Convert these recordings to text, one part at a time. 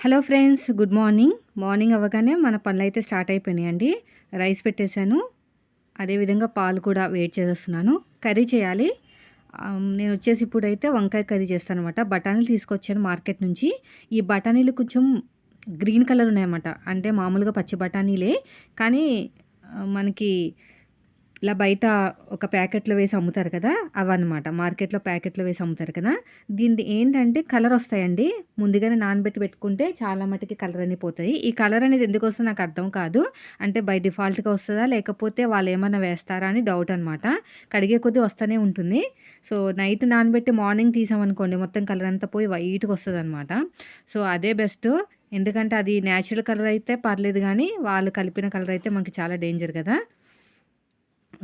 Hello friends good morning. Morning అవ్వగానే మన పనులు అయితే స్టార్ట్ అయిపోయినాయండి. రైస్ పెట్టేశాను. అదేవిధంగా పాలు కూడా వెయిట్ చేసేస్తున్నాను. కర్రీ చేయాలి. నేను వచ్చేసి ఇప్పుడైతే వంకాయ కర్రీ చేస్తాను అనమాట బఠానీలు తీసుకొచ్చాను మార్కెట్ నుంచి. ఈ బఠానీలు కొంచెం గ్రీన్ కలర్ ఉన్నాయన్నమాట. అంటే మామూలుగా పచ్చి బఠానీలే. కానీ మనకి ఇలా బయట ఒక ప్యాకెట్లో వేసి అమ్ముతారు కదా అవన్నమాట. మార్కెట్లో ప్యాకెట్లో వేసి అమ్ముతారు కదా. దీని ఏంటంటే కలర్ వస్తాయండి. ముందుగానే నానబెట్టి పెట్టుకుంటే చాలా మటుకి కలర్ అని పోతాయి. ఈ కలర్ అనేది ఎందుకు వస్తుందో నాకు అర్థం కాదు. అంటే బై డిఫాల్ట్గా వస్తుందా లేకపోతే వాళ్ళు ఏమైనా వేస్తారా అని డౌట్ అనమాట కడిగే కొద్దీ వస్తూనే ఉంటుంది. సో నైట్ నానబెట్టి మార్నింగ్ తీసామనుకోండి మొత్తం కలర్ అంతా పోయి వైట్గా వస్తుంది అనమాట సో అదే బెస్ట్. ఎందుకంటే అది న్యాచురల్ కలర్ అయితే పర్లేదు కానీ వాళ్ళు కలిపిన కలర్ అయితే మనకి చాలా డేంజర్ కదా.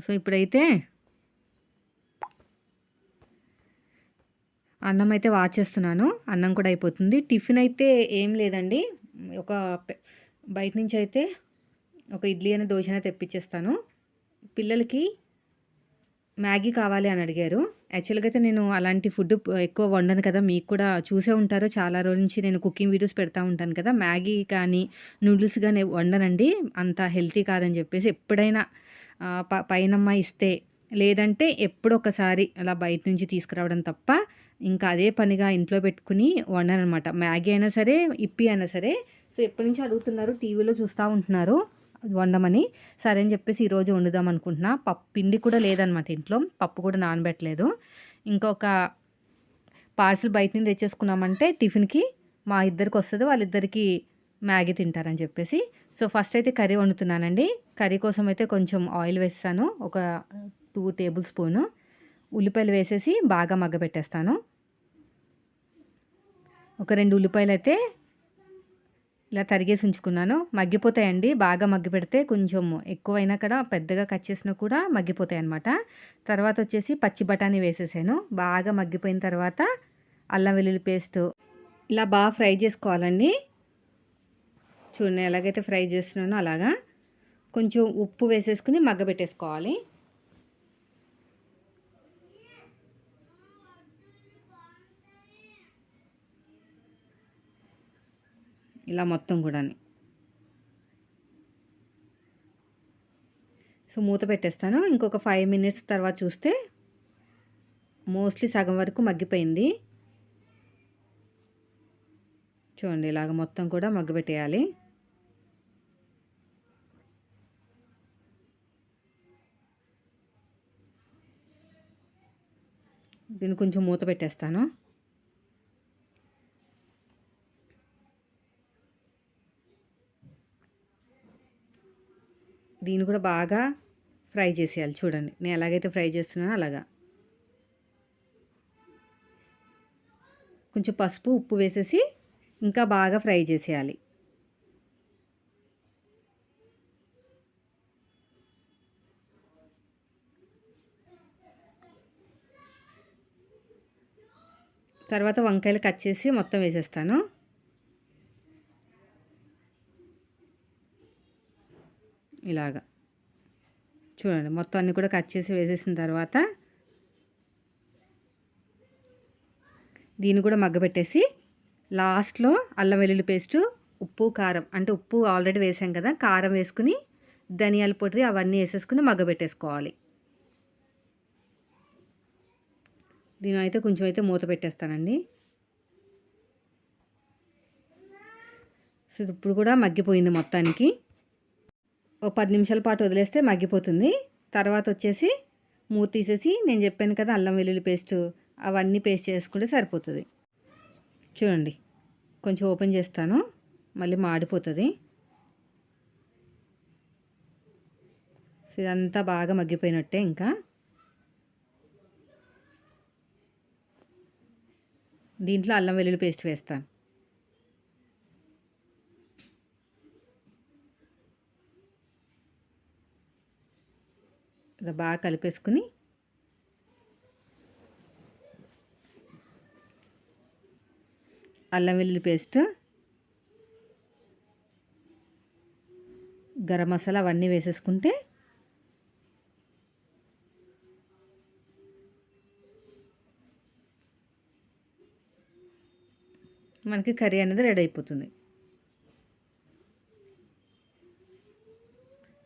సో ఇప్పుడైతే అన్నం అయితే వాచేస్తున్నాను. అన్నం కూడా అయిపోతుంది. టిఫిన్ అయితే ఏం లేదండి. ఒక బయట నుంచి అయితే ఒక ఇడ్లీ అనే దోశ తెప్పించేస్తాను పిల్లలకి మ్యాగీ కావాలి అని అడిగారు. యాక్చువల్గా అయితే నేను అలాంటి ఫుడ్ ఎక్కువ వండను కదా. మీకు కూడా చూసే ఉంటారు. చాలా రోజుల నుంచి నేను కుకింగ్ వీడియోస్ పెడతా ఉంటాను కదా. మ్యాగీ కానీ నూడిల్స్ కానీ వండనండి. అంత హెల్తీ కాదని చెప్పేసి ఎప్పుడైనా ప పైనమ్మ ఇస్తే. లేదంటే ఎప్పుడో ఒకసారి అలా బయట నుంచి తీసుకురావడం తప్ప ఇంకా అదే పనిగా ఇంట్లో పెట్టుకుని వండనమాట మ్యాగీ అయినా సరే ఇప్పి అయినా సరే. సో ఎప్పటి నుంచి అడుగుతున్నారు? టీవీలో చూస్తూ ఉంటున్నారు వండమని. సరే అని చెప్పేసి ఈరోజు వండుదాం అనుకుంటున్నా. పప్పు పిండి కూడా లేదనమాట ఇంట్లో. పప్పు కూడా నానబెట్టలేదు. ఇంకొక పార్సిల్ బయట నుంచి తెచ్చేసుకున్నామంటే టిఫిన్కి మా ఇద్దరికి వస్తుంది. వాళ్ళిద్దరికి మ్యాగీ తింటారని చెప్పేసి. సో ఫస్ట్ అయితే కర్రీ వండుతున్నానండి. కర్రీ కోసం అయితే కొంచెం ఆయిల్ వేస్తాను. ఒక టూ టేబుల్ స్పూను. ఉల్లిపాయలు వేసేసి బాగా మగ్గబెట్టేస్తాను. ఒక రెండు ఉల్లిపాయలు అయితే ఇలా తరిగేసి ఉంచుకున్నాను. మగ్గిపోతాయండి. బాగా మగ్గి పెడితే కొంచెం ఎక్కువైనా కూడా పెద్దగా కట్ చేసినా కూడా మగ్గిపోతాయి అన్నమాట తర్వాత వచ్చేసి పచ్చి బఠానీ వేసేసాను. బాగా మగ్గిపోయిన తర్వాత అల్లం వెల్లుల్లి పేస్ట్ ఇలా బాగా ఫ్రై చేసుకోవాలండి. చూడండి ఎలాగైతే ఫ్రై చేస్తున్నానో అలాగా కొంచెం ఉప్పు వేసేసుకుని మగ్గబెట్టేసుకోవాలి ఇలా మొత్తం కూడా. సో మూత పెట్టేస్తాను. ఇంకొక ఫైవ్ మినిట్స్ తర్వాత చూస్తే మోస్ట్లీ సగం వరకు మగ్గిపోయింది. చూడండి ఇలాగ మొత్తం కూడా మగ్గబెట్టేయాలి దీన్ని కొంచెం మూత పెట్టేస్తాను. దీన్ని కూడా బాగా ఫ్రై చేసేయాలి. చూడండి నేను ఎలాగైతే ఫ్రై చేస్తున్నానో అలాగా. కొంచెం పసుపు ఉప్పు వేసేసి ఇంకా బాగా ఫ్రై చేసేయాలి. తర్వాత వంకాయలు కట్ చేసి మొత్తం వేసేస్తాను. ఇలాగా. చూడండి మొత్తం అన్నీ కూడా కట్ చేసి వేసేసిన తర్వాత దీన్ని కూడా మగ్గబెట్టేసి లాస్ట్లో అల్లం వెల్లుల్లి పేస్టు ఉప్పు కారం అంటే ఉప్పు ఆల్రెడీ వేసాం కదా కారం వేసుకుని ధనియాల పొడి అవన్నీ వేసేసుకుని మగ్గబెట్టేసుకోవాలి దీని అయితే కొంచెం అయితే మూత పెట్టేస్తానండి. సో ఇప్పుడు కూడా మగ్గిపోయింది మొత్తానికి. ఒక పది నిమిషాల పాటు వదిలేస్తే మగ్గిపోతుంది. తర్వాత వచ్చేసి మూత తీసేసి నేను చెప్పాను కదా అల్లం వెల్లుల్లి పేస్ట్ అవన్నీ పేస్ట్ చేసుకుంటే సరిపోతుంది. చూడండి కొంచెం ఓపెన్ చేస్తాను మళ్ళీ మాడిపోతుంది. సో ఇదంతా బాగా మగ్గిపోయినట్టే ఇంకా. దీంట్లో అల్లం వెల్లుల్లి పేస్ట్ వేస్తాను. ఇలా బాగా కలిపేసుకుని అల్లం వెల్లుల్లి పేస్ట్ గరం మసాలా అవన్నీ వేసేసుకుంటే మనకి కర్రీ అనేది రెడీ అయిపోతుంది.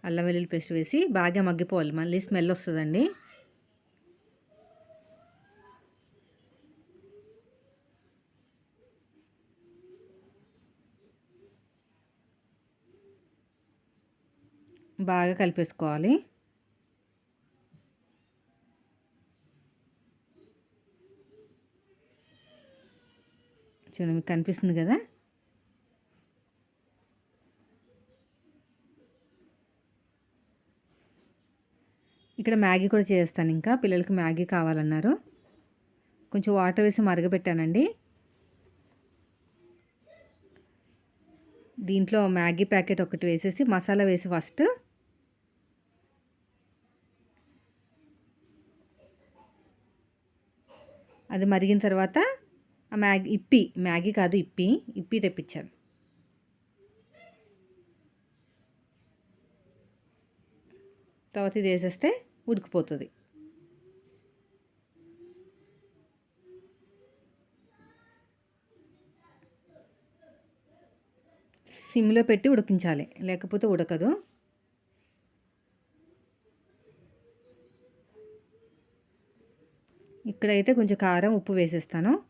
అల్లం వెల్లుల్లి పేస్ట్ వేసి బాగా మగ్గిపోవాలి. మళ్ళీ స్మెల్ వస్తుందండి. బాగా కలిపేసుకోవాలి. చూడండి మీకు కనిపిస్తుంది కదా? ఇక్కడ మ్యాగీ కూడా చేస్తాను ఇంకా. పిల్లలకి మ్యాగీ కావాలన్నారు. కొంచెం వాటర్ వేసి మరగబెట్టానండి దీంట్లో మ్యాగీ ప్యాకెట్ ఒకటి వేసేసి మసాలా వేసి ఫస్ట్ అది మరిగిన తర్వాత మ్యాగీ ఇప్పి మ్యాగీ కాదు ఇప్పి ఇప్పి తెప్పించాను. తర్వాత ఇది వేసేస్తే ఉడికిపోతుంది. సిమ్లో పెట్టి ఉడికించాలి లేకపోతే ఉడకదు. ఇక్కడైతే కొంచెం కారం ఉప్పు వేసేస్తాను.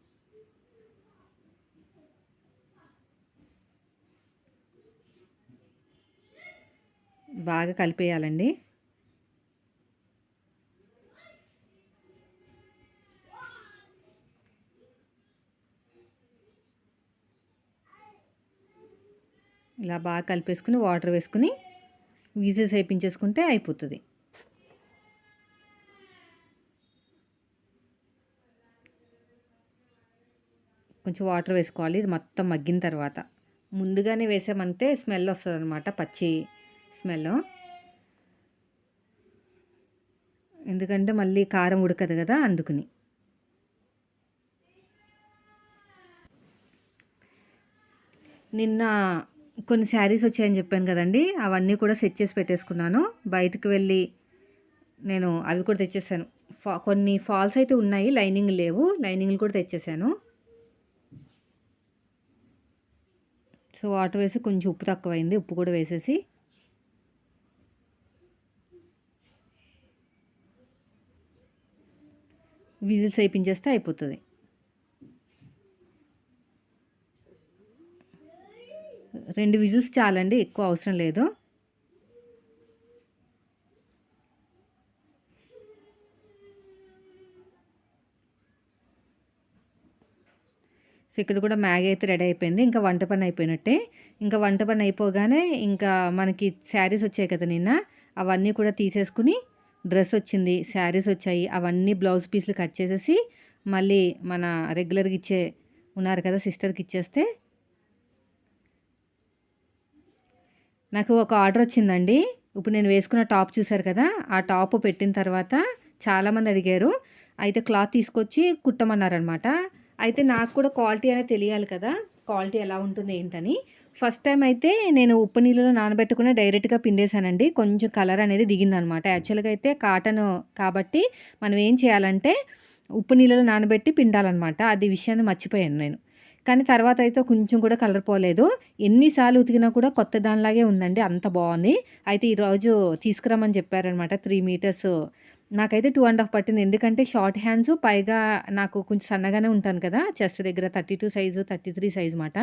బాగా కలిపేయాలండి. ఇలా బాగా కలిపేసుకుని వాటర్ వేసుకుని వీజెస్ వేయించేసుకుంటే అయిపోతుంది. కొంచెం వాటర్ వేసుకోవాలి. ఇది మొత్తం మగ్గిన తర్వాత. ముందుగానే వేసామంటే స్మెల్ వస్తుంది అనమాట పచ్చి స్మెల్. ఎందుకంటే మళ్ళీ కారం ఉడకదు కదా అందుకుని. నిన్న కొన్ని శారీస్ వచ్చాయని చెప్పాను కదండి అవన్నీ కూడా సెట్ చేసి పెట్టేసుకున్నాను. బయటకు వెళ్ళి నేను అవి కూడా తెచ్చేసాను. ఫా కొన్ని ఫాల్స్ అయితే ఉన్నాయి లైనింగ్ లేవు లైనింగ్లు కూడా తెచ్చేసాను. సో వాటర్ వేసి కొంచెం ఉప్పు తక్కువైంది ఉప్పు కూడా వేసేసి విజిల్స్ వేయించేస్తే అయిపోతుంది. రెండు విజిల్స్ చాలండి ఎక్కువ అవసరం లేదు. సో ఇక్కడ కూడా మ్యాగీ అయితే రెడీ అయిపోయింది ఇంకా వంట పని అయిపోయినట్టే. ఇంకా వంట పని అయిపోగానే ఇంకా మనకి శారీస్ వచ్చాయి కదా నిన్న అవన్నీ కూడా తీసేసుకుని డ్రెస్ వచ్చింది శారీస్ వచ్చాయి అవన్నీ బ్లౌజ్ పీసులు కట్ చేసేసి మళ్ళీ మన రెగ్యులర్గా ఇచ్చే ఉన్నారు కదా సిస్టర్కి ఇచ్చేస్తే నాకు ఒక ఆర్డర్ వచ్చిందండి ఇప్పుడు నేను వేసుకున్న టాప్ చూశారు కదా ఆ టాప్ పెట్టిన తర్వాత చాలామంది అడిగారు. అయితే క్లాత్ తీసుకొచ్చి కుట్టమన్నారనమాట. అయితే నాకు కూడా క్వాలిటీ అనేది తెలియాలి కదా. క్వాలిటీ ఎలా ఉంటుంది ఏంటని. ఫస్ట్ టైం అయితే నేను ఉప్పు నీళ్ళలో నానబెట్టుకుని డైరెక్ట్గా పిండేశానండి. కొంచెం కలర్ అనేది దిగిందనమాట. యాక్చువల్గా అయితే కాటన్ కాబట్టి మనం ఏం చేయాలంటే ఉప్పు నీళ్ళలో నానబెట్టి పిండాలన్నమాట అది విషయాన్ని మర్చిపోయాను నేను. కానీ తర్వాత అయితే కొంచెం కూడా కలర్ పోలేదు. ఎన్నిసార్లు ఉతికినా కూడా కొత్త దానిలాగే ఉందండి. అంత బాగుంది. అయితే ఈరోజు తీసుకురమ్మని చెప్పారనమాట. త్రీ మీటర్స్ నాకైతే టూ అండ్ హాఫ్ పట్టింది. ఎందుకంటే షార్ట్ హ్యాండ్స్ పైగా నాకు కొంచెం సన్నగానే ఉంటాను కదా చెస్ట్ దగ్గర thirty two size thirty three size మాట.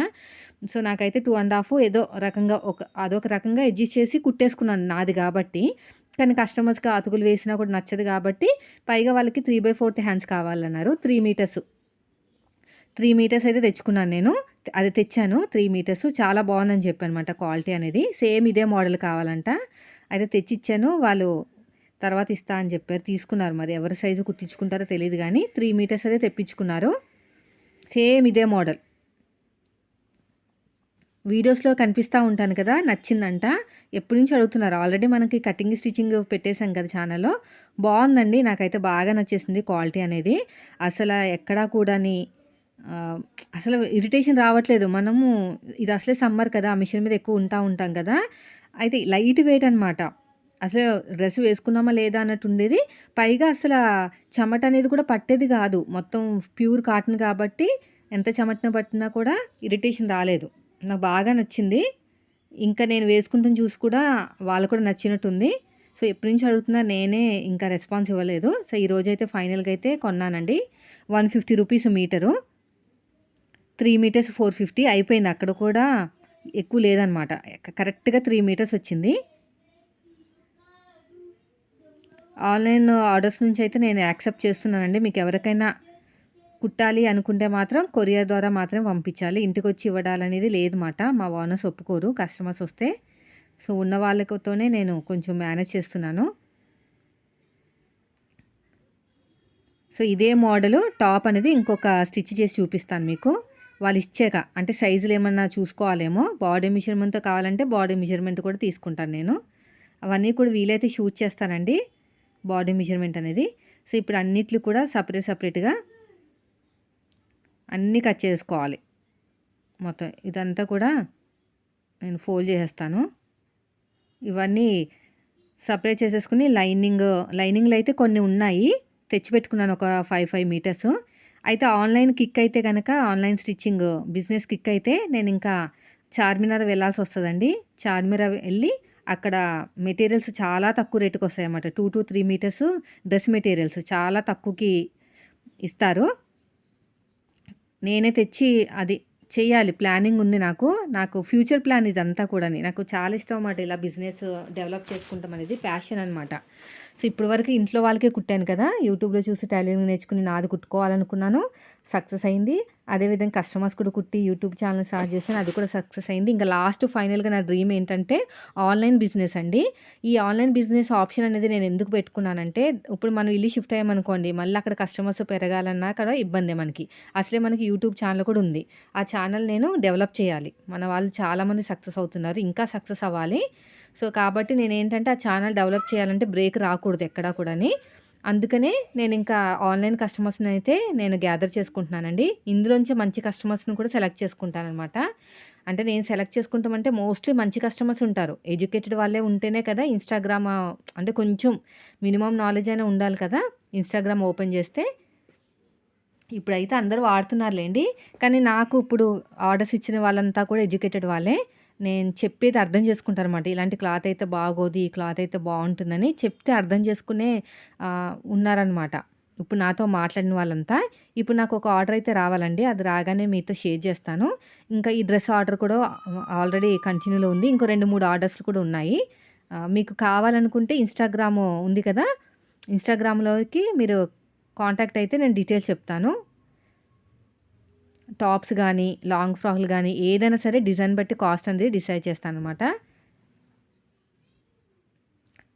సో నాకైతే టూ అండ్ హాఫ్ ఏదో రకంగా ఒక అదొక రకంగా అడ్జస్ట్ చేసి కుట్టేసుకున్నాను నాది కాబట్టి. కానీ కస్టమర్స్కి అతుకులు వేసినా కూడా నచ్చదు కాబట్టి పైగా వాళ్ళకి త్రీ బై ఫోర్త్ హ్యాండ్స్ కావాలన్నారు త్రీ మీటర్స్. త్రీ మీటర్స్ అయితే తెచ్చుకున్నాను నేను. అది తెచ్చాను త్రీ మీటర్స్. చాలా బాగుందని చెప్పాను అనమాట క్వాలిటీ అనేది. సేమ్ ఇదే మోడల్ కావాలంట. అయితే తెచ్చిచ్చాను. వాళ్ళు తర్వాత ఇస్తా అని చెప్పారు. తీసుకున్నారు మరి. ఎవరి సైజు కుట్టించుకుంటారో తెలియదు కానీ త్రీ మీటర్స్ అయితే తెప్పించుకున్నారు. సేమ్ ఇదే మోడల్. వీడియోస్లో కనిపిస్తూ ఉంటాను కదా నచ్చిందంట. ఎప్పటి నుంచి అడుగుతున్నారు? ఆల్రెడీ మనకి కటింగ్ స్టిచ్చింగ్ పెట్టేశాం కదా ఛానల్లో బాగుందండి. నాకైతే బాగా నచ్చేసింది క్వాలిటీ అనేది. అసలు ఎక్కడా కూడాని అసలు ఇరిటేషన్ రావట్లేదు. మనము ఇది అసలే సమ్మర్ కదా ఆ మిషన్ మీద ఎక్కువ ఉంటా ఉంటాం కదా. అయితే లైట్ వెయిట్ అనమాట అసలు డ్రెస్ వేసుకున్నామా లేదా అన్నట్టు ఉండేది. పైగా అసలు చెమట అనేది కూడా పట్టేది కాదు. మొత్తం ప్యూర్ కాటన్ కాబట్టి ఎంత చెమటన పట్టినా కూడా ఇరిటేషన్ రాలేదు. నాకు బాగా నచ్చింది. ఇంకా నేను వేసుకుంటాను చూసి కూడా వాళ్ళు కూడా నచ్చినట్టుంది సో ఎప్పటి నుంచి అడుగుతున్నా నేనే ఇంకా రెస్పాన్స్ ఇవ్వలేదు. సో ఈరోజు అయితే ఫైనల్గా అయితే కొన్నానండి. One fifty rupees metre. Three metres four fifty అయిపోయింది. అక్కడ కూడా ఎక్కువ లేదనమాట. కరెక్ట్గా త్రీ మీటర్స్ వచ్చింది. ఆన్లైన్ ఆర్డర్స్ నుంచి అయితే నేను యాక్సెప్ట్ చేస్తున్నానండి. మీకు ఎవరికైనా కుట్టాలి అనుకుంటే మాత్రం కొరియర్ ద్వారా మాత్రం పంపించాలి. ఇంటికి వచ్చి ఇవ్వడాలనేది లేదన్నమాట మా ఓనర్స్ ఒప్పుకోరు. కస్టమర్స్ వస్తే సో ఉన్న వాళ్ళతోనే నేను కొంచెం మేనేజ్ చేస్తున్నాను. సో ఇదే మోడలు. టాప్ అనేది ఇంకొక స్టిచ్ చేసి చూపిస్తాను మీకు. వాళ్ళు ఇచ్చాక అంటే సైజులు ఏమన్నా చూసుకోవాలేమో. బాడీ మెజర్మెంట్తో కావాలంటే బాడీ మెజర్మెంట్ కూడా తీసుకుంటాను నేను. అవన్నీ కూడా వీలైతే షూట్ చేస్తానండి. బాడీ మెజర్మెంట్ అనేది. సో ఇప్పుడు అన్నిట్లు కూడా సపరేట్ సపరేట్గా అన్నీ కట్ చేసుకోవాలి. మొత్తం ఇదంతా కూడా నేను ఫోల్డ్ చేసేస్తాను. ఇవన్నీ సపరేట్ చేసేసుకుని లైనింగ్ లైనింగ్లు అయితే కొన్ని ఉన్నాయి. తెచ్చిపెట్టుకున్నాను ఒక ఫైవ్ ఫైవ్ మీటర్స్. అయితే ఆన్లైన్ కిక్ అయితే కనుక ఆన్లైన్ స్టిచ్చింగ్ బిజినెస్ కిక్ అయితే నేను ఇంకా చార్మినార్ వెళ్ళాల్సి వస్తుందండి. చార్మినార్ వెళ్ళి అక్కడ మెటీరియల్స్ చాలా తక్కువ రేటుకి వస్తాయి అన్నమాట two to three metres dress materials చాలా తక్కువకి ఇస్తారు. నేనే తెచ్చి అది చేయాలి. ప్లానింగ్ ఉంది నాకు. నాకు ఫ్యూచర్ ప్లాన్ ఇదంతా కూడా నాకు చాలా ఇష్టం అన్నమాట ఇలా బిజినెస్ డెవలప్ చేసుకుంటాం అనేది. ప్యాషన్ అనమాట సో ఇప్పుడు వరకు ఇంట్లో వాళ్ళకే కుట్టాను కదా. యూట్యూబ్లో చూసి టైలరింగ్ నేర్చుకుని నాది కుట్టుకోవాలనుకున్నాను. సక్సెస్ అయింది. అదేవిధంగా కస్టమర్స్ కూడా కుట్టి యూట్యూబ్ ఛానల్ స్టార్ట్ చేశాను. అది కూడా సక్సెస్ అయింది. ఇంకా లాస్ట్ ఫైనల్గా నా డ్రీమ్ ఏంటంటే ఆన్లైన్ బిజినెస్ అండి. ఈ ఆన్లైన్ బిజినెస్ ఆప్షన్ అనేది నేను ఎందుకు పెట్టుకున్నానంటే ఇప్పుడు మనం ఇల్లు షిఫ్ట్ అయ్యామనుకోండి మళ్ళీ అక్కడ కస్టమర్స్ పెరగాలన్నా అక్కడ ఇబ్బంది మనకి. అసలే మనకి యూట్యూబ్ ఛానల్ కూడా ఉంది. ఆ ఛానల్ నేను డెవలప్ చేయాలి. మన వాళ్ళు చాలామంది సక్సెస్ అవుతున్నారు. ఇంకా సక్సెస్ అవ్వాలి. సో కాబట్టి నేను ఏంటంటే ఆ ఛానల్ డెవలప్ చేయాలంటే బ్రేక్ రాకూడదు ఎక్కడా కూడాని. అందుకనే నేను ఇంకా ఆన్లైన్ కస్టమర్స్ని అయితే నేను గ్యాదర్ చేసుకుంటున్నానండి. ఇందులోంచి మంచి కస్టమర్స్ని కూడా సెలెక్ట్ చేసుకుంటాను అనమాట అంటే నేను సెలెక్ట్ చేసుకుంటామంటే మోస్ట్లీ మంచి కస్టమర్స్ ఉంటారు. ఎడ్యుకేటెడ్ వాళ్ళే ఉంటేనే కదా ఇన్స్టాగ్రామ్ అంటే కొంచెం మినిమం నాలెడ్జ్ అయినా ఉండాలి కదా ఇన్స్టాగ్రామ్ ఓపెన్ చేస్తే. ఇప్పుడైతే అందరూ వాడుతున్నారులేండి. కానీ నాకు ఇప్పుడు ఆర్డర్స్ ఇచ్చిన వాళ్ళంతా కూడా ఎడ్యుకేటెడ్ వాళ్ళే. నేను చెప్పేది అర్థం చేసుకుంటారనమాట ఇలాంటి క్లాత్ అయితే బాగోదు ఈ క్లాత్ అయితే బాగుంటుందని చెప్తే అర్థం చేసుకునే ఉన్నారనమాట ఇప్పుడు నాతో మాట్లాడిన వాళ్ళంతా ఇప్పుడు నాకు ఒక ఆర్డర్ అయితే రావాలండి. అది రాగానే మీతో షేర్ చేస్తాను. ఇంకా ఈ డ్రెస్ ఆర్డర్ కూడా ఆల్రెడీ కంటిన్యూలో ఉంది. ఇంకో రెండు మూడు ఆర్డర్స్ కూడా ఉన్నాయి. మీకు కావాలనుకుంటే ఇన్స్టాగ్రామ్ ఉంది కదా? ఇన్స్టాగ్రామ్లోకి మీరు కాంటాక్ట్ అయితే నేను డీటెయిల్స్ చెప్తాను. టాప్స్ కానీ లాంగ్ ఫ్రాక్లు కానీ ఏదైనా సరే డిజైన్ బట్టి కాస్ట్ అనేది డిసైడ్ చేస్తాను అనమాట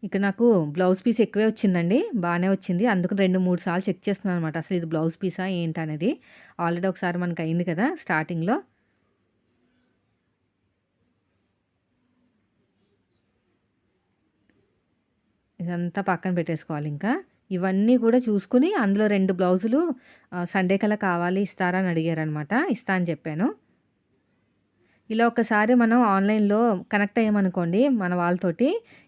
ఇక్కడ నాకు బ్లౌజ్ పీస్ ఎక్కువే వచ్చిందండి. బాగానే వచ్చింది. అందుకు రెండు మూడు సార్లు చెక్ చేస్తున్నాను అనమాట అసలు ఇది బ్లౌజ్ పీసా ఏంటనేది ఆల్రెడీ ఒకసారి మనకు అయింది కదా స్టార్టింగ్లో. ఇదంతా పక్కన పెట్టేసుకోవాలి ఇంకా. ఇవన్నీ కూడా చూసుకుని అందులో రెండు బ్లౌజులు సండే కల్లా కావాలి ఇస్తారా అని అడిగారనమాట ఇస్తా అని చెప్పాను. ఇలా ఒకసారి మనం ఆన్లైన్లో కనెక్ట్ అయ్యామనుకోండి మన వాళ్ళతోటి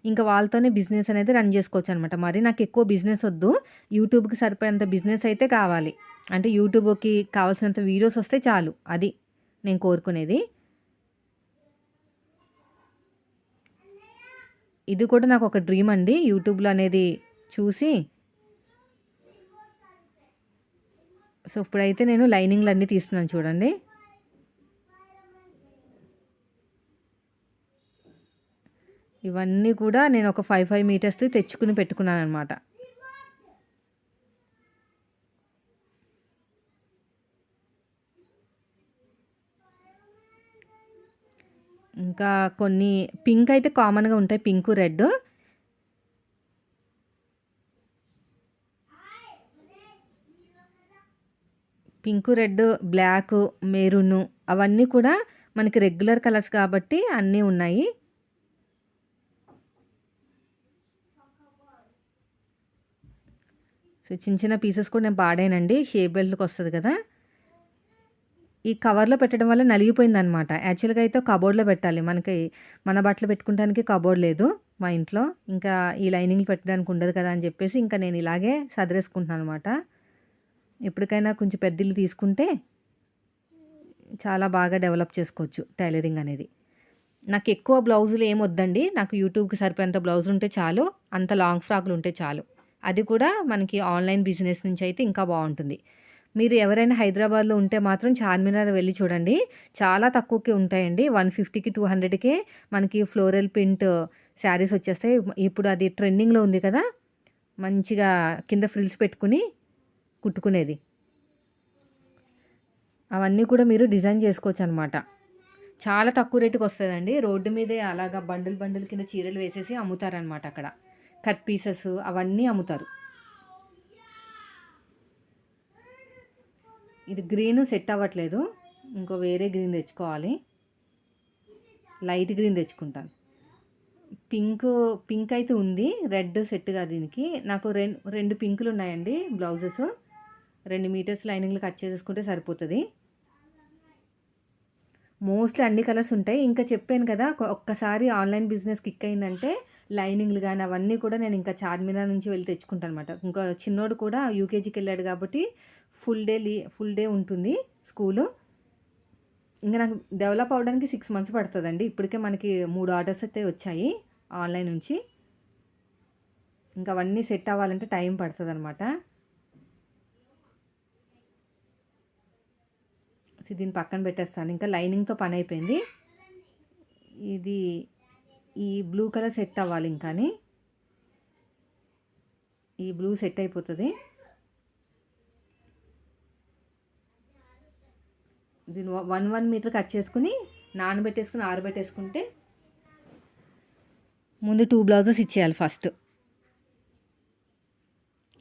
ఇంకా వాళ్ళతోనే బిజినెస్ అనేది రన్ చేసుకోవచ్చు అనమాట మరి నాకు ఎక్కువ బిజినెస్ వద్దు యూట్యూబ్కి సరిపోయేంత బిజినెస్ అయితే కావాలి. అంటే యూట్యూబ్కి కావాల్సినంత వీడియోస్ వస్తే చాలు అది నేను కోరుకునేది. ఇది కూడా నాకు ఒక డ్రీమ్ అండి యూట్యూబ్లో అనేది చూసి సో ఇప్పుడైతే నేను లైనింగ్లు అన్నీ తీస్తున్నాను చూడండి. ఇవన్నీ కూడా నేను ఒక ఫైవ్ ఫైవ్ మీటర్స్ తెచ్చుకుని పెట్టుకున్నాను అనమాట ఇంకా కొన్ని పింక్ అయితే కామన్గా ఉంటాయి. Pink red. Pink red black maroon అవన్నీ కూడా మనకి రెగ్యులర్ కలర్స్ కాబట్టి అన్నీ ఉన్నాయి. సో చిన్న చిన్న పీసెస్ కూడా నేను పాడానండి. షేప్ బెల్ట్కి వస్తుంది కదా. ఈ కవర్లో పెట్టడం వల్ల నలిగిపోయింది అనమాట యాక్చువల్గా అయితే కబోర్డ్లో పెట్టాలి. మనకి మన బట్టలు పెట్టుకోవడానికి కబోర్డ్ లేదు మా ఇంట్లో. ఇంకా ఈ లైనింగ్ పెట్టడానికి ఉండదు కదా అని చెప్పేసి ఇంకా నేను ఇలాగే సదిరేసుకుంటున్నాను అనమాట ఎప్పటికైనా కొంచెం పెద్ద తీసుకుంటే చాలా బాగా డెవలప్ చేసుకోవచ్చు టైలరింగ్ అనేది. నాకు ఎక్కువ బ్లౌజులు ఏం వద్దండి. నాకు యూట్యూబ్కి సరిపోయేంత బ్లౌజులు ఉంటే చాలు అంత లాంగ్ ఫ్రాక్లు ఉంటే చాలు. అది కూడా మనకి ఆన్లైన్ బిజినెస్ నుంచి అయితే ఇంకా బాగుంటుంది. మీరు ఎవరైనా హైదరాబాద్లో ఉంటే మాత్రం చార్మినార్ వెళ్ళి చూడండి. చాలా తక్కువకి ఉంటాయండి. వన్ ఫిఫ్టీకి టూ హండ్రెడ్కే మనకి ఫ్లోరల్ ప్రింట్ శారీస్ వచ్చేస్తాయి. ఇప్పుడు అది ట్రెండింగ్లో ఉంది కదా మంచిగా కింద ఫ్రిల్స్ పెట్టుకుని కుట్టుకునేది. అవన్నీ కూడా మీరు డిజైన్ చేసుకోవచ్చు అనమాట చాలా తక్కువ రేటుకి వస్తుందండి. రోడ్డు మీదే అలాగా బండిల్ బండిల్ కింద చీరలు వేసేసి అమ్ముతారనమాట అక్కడ. కట్ పీసెస్ అవన్నీ అమ్ముతారు. ఇది గ్రీన్ సెట్ అవ్వట్లేదు. ఇంకో వేరే గ్రీన్ తెచ్చుకోవాలి. లైట్ గ్రీన్ తెచ్చుకుంటాను. పింక్ పింక్ అయితే ఉంది. రెడ్ సెట్గా దీనికి. నాకు రెండు రెండు పింకులు ఉన్నాయండి బ్లౌజెస్. రెండు మీటర్స్ లైనింగ్లు కట్ చేసేసుకుంటే సరిపోతుంది. మోస్ట్లీ అన్ని కలర్స్ ఉంటాయి. ఇంకా చెప్పాను కదా ఒక్కసారి ఆన్లైన్ బిజినెస్ కిక్ అయిందంటే లైనింగ్లు కానీ అవన్నీ కూడా నేను ఇంకా చార్మినార్ నుంచి వెళ్ళి తెచ్చుకుంటాను అనమాట ఇంకా చిన్నోడు కూడా యూకేజీకి వెళ్ళాడు కాబట్టి ఫుల్ డే లీ ఫుల్ డే ఉంటుంది స్కూలు. ఇంకా నాకు డెవలప్ అవడానికి సిక్స్ మంత్స్ పడుతుందండి. ఇప్పటికే మనకి మూడు ఆర్డర్స్ అయితే వచ్చాయి ఆన్లైన్ నుంచి. ఇంకా అవన్నీ సెట్ అవ్వాలంటే టైం పడుతుంది అనమాట దీన్ని పక్కన పెట్టేస్తాను. ఇంకా లైనింగ్తో పని అయిపోయింది. ఇది ఈ బ్లూ కలర్ సెట్ అవ్వాలి ఇంకాని ఈ బ్లూ సెట్ అయిపోతుంది. దీన్ని వన్ వన్ మీటర్ కట్ చేసుకుని నానబెట్టేసుకుని ఆరబెట్టేసుకుంటే ముందు టూ బ్లౌజెస్ ఇచ్చేయాలి ఫస్ట్.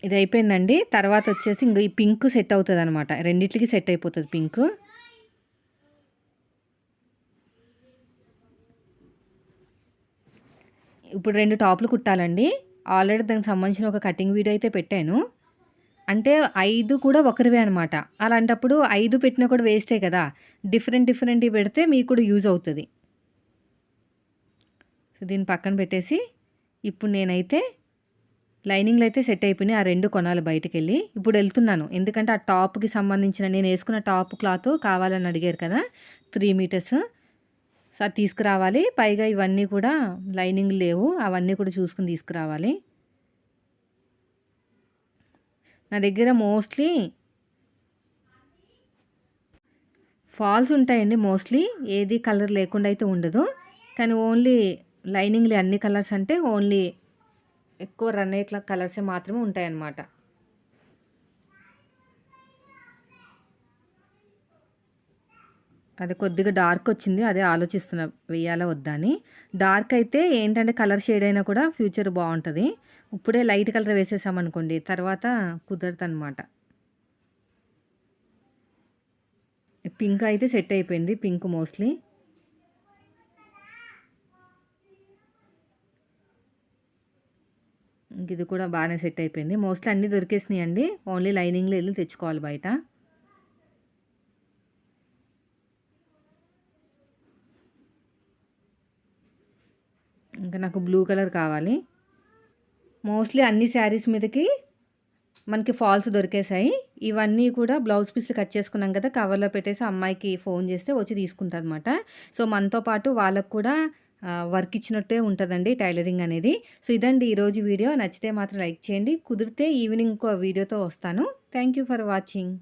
ఇది అయిపోయిందండి. తర్వాత వచ్చేసి ఇంక ఈ పింక్ సెట్ అవుతుంది అనమాట రెండిట్లకి సెట్ అయిపోతుంది పింక్. ఇప్పుడు రెండు టాప్లు కుట్టాలండి. ఆల్రెడీ దానికి సంబంధించిన ఒక కటింగ్ వీడియో అయితే పెట్టాను. అంటే ఐదు కూడా ఒకరివే అనమాట అలాంటప్పుడు ఐదు పెట్టినా కూడా వేస్టే కదా. డిఫరెంట్ డిఫరెంట్ పెడితే మీకు కూడా యూజ్ అవుతుంది. సో దీన్ని పక్కన పెట్టేసి ఇప్పుడు నేనైతే లైనింగ్లు అయితే సెట్ అయిపోయినాయి. ఆ రెండు కొనాలి బయటికి వెళ్ళి ఇప్పుడు వెళ్తున్నాను. ఎందుకంటే ఆ టాప్కి సంబంధించిన నేను వేసుకున్న టాప్ క్లాత్ కావాలని అడిగారు కదా. Three metres. సో అది తీసుకురావాలి. పైగా ఇవన్నీ కూడా లైనింగ్ లేవు. అవన్నీ కూడా చూసుకుని తీసుకురావాలి. నా దగ్గర మోస్ట్లీ ఫాల్స్ ఉంటాయండి మోస్ట్లీ. ఏది కలర్ లేకుండా అయితే ఉండదు. కానీ ఓన్లీ లైనింగ్లు అన్ని కలర్స్ అంటే ఓన్లీ ఎక్కువ రన్ అయ్యే కలర్సే మాత్రమే ఉంటాయన్నమాట. అది కొద్దిగా డార్క్ వచ్చింది అదే ఆలోచిస్తున్నా వేయాలా వద్దా అని. డార్క్ అయితే ఏంటంటే కలర్ షేడ్ అయినా కూడా ఫ్యూచర్ బాగుంటుంది. ఇప్పుడే లైట్ కలర్ వేసేసామనుకోండి తర్వాత కుదరదు అనమాట పింక్ అయితే సెట్ అయిపోయింది పింక్ మోస్ట్లీ ఇది కూడా బాగానే సెట్ అయిపోయింది. మోస్ట్లీ అన్నీ దొరికేసినాయి అండి ఓన్లీ లైనింగ్లో వెళ్ళి తెచ్చుకోవాలి బయట ఇంకా నాకు బ్లూ కలర్ కావాలి. మోస్ట్లీ అన్ని శారీస్ మీదకి మనకి ఫాల్స్ దొరికేసాయి. ఇవన్నీ కూడా బ్లౌజ్ పీస్లు కట్ చేసుకున్నాం కదా కవర్లో పెట్టేసి అమ్మాయికి ఫోన్ చేస్తే వచ్చి తీసుకుంటారు అనమాట సో మనతో పాటు వాళ్ళకు కూడా వర్క్ ఇచ్చినట్టే ఉంటుందండి టైలరింగ్ అనేది. సో ఇదండి ఈరోజు వీడియో. నచ్చితే మాత్రం లైక్ చేయండి. కుదిరితే ఈవినింగ్ ఇంకో వీడియోతో వస్తాను. Thank you for watching